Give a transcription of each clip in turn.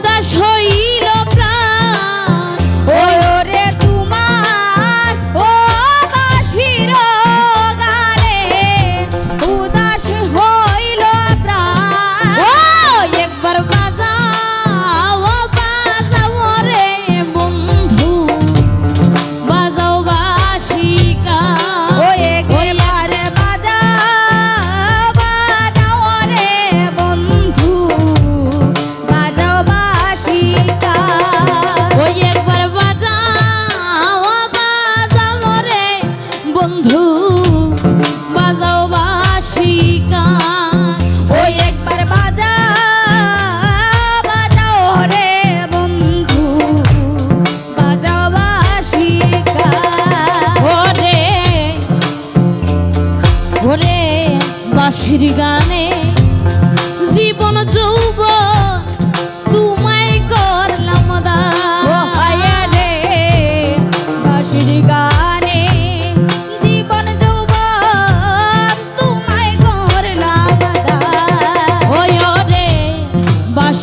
উদাস হই বন্ধু, বাজাও বাসি গান ওই একবার বাজা, বাজাও রে বন্ধু, বাজাও বাসি গান ওরে ওরে গানে জীবন যৌবন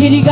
Shri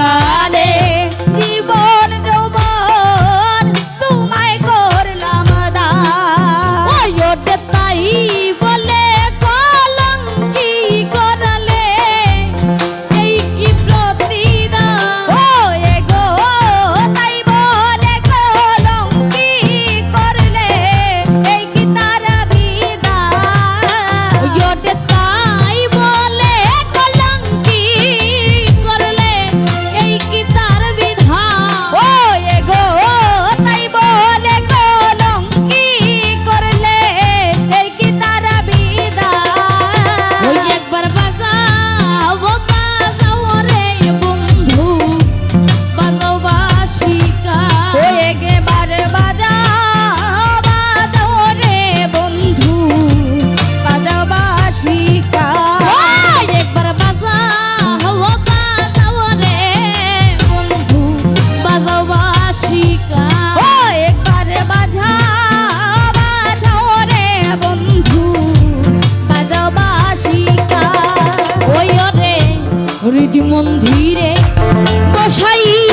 বসাই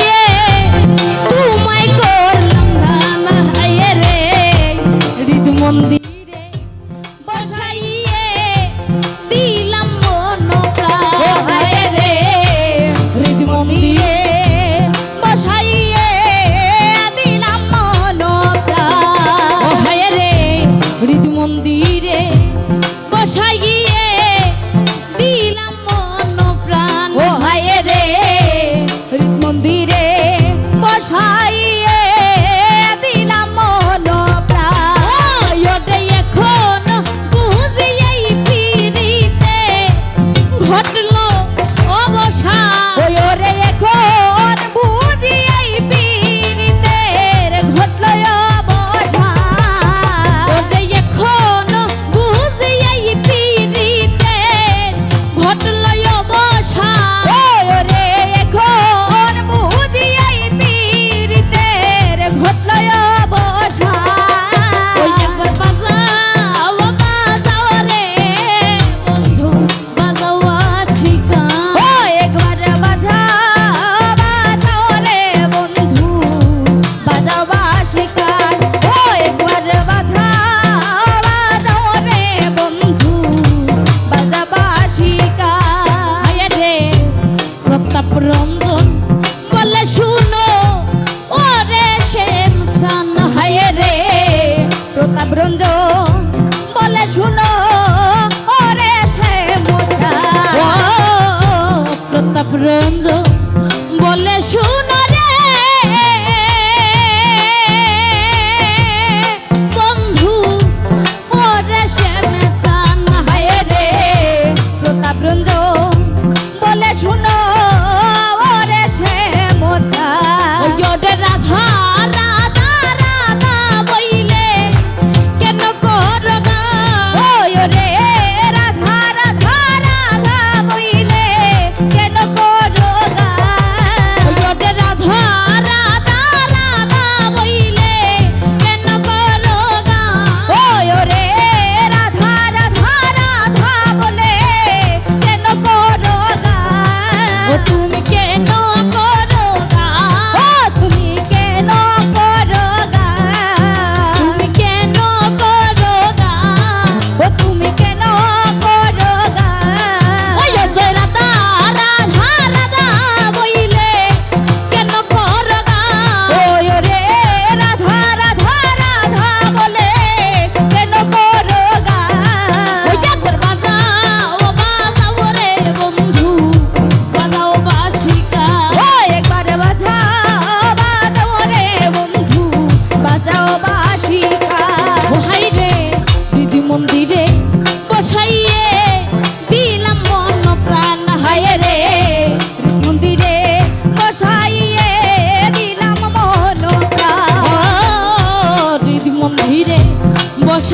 人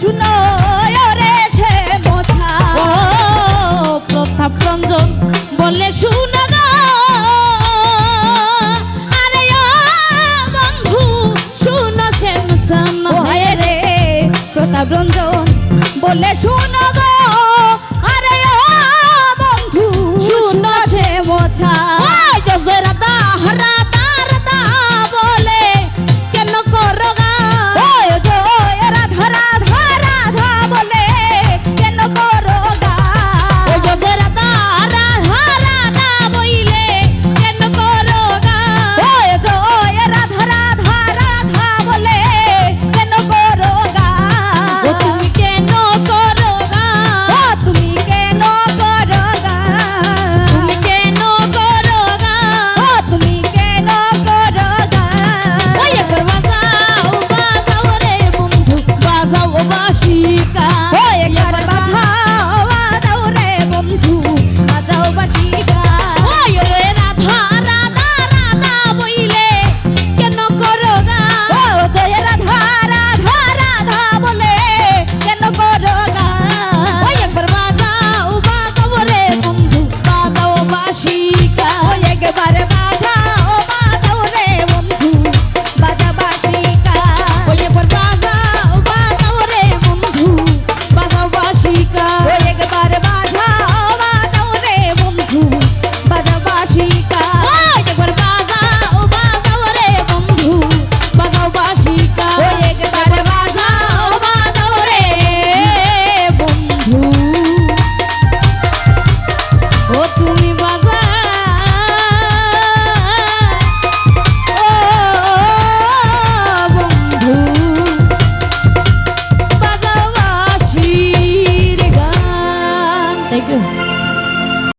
শুনো রে সে কথা প্রতাপ রঞ্জন বলে, শুনো আরে বন্ধু, শুনো সে হয় রে। প্রতাপ রঞ্জন বলে, শুনো আরে বন্ধু, শুনো সে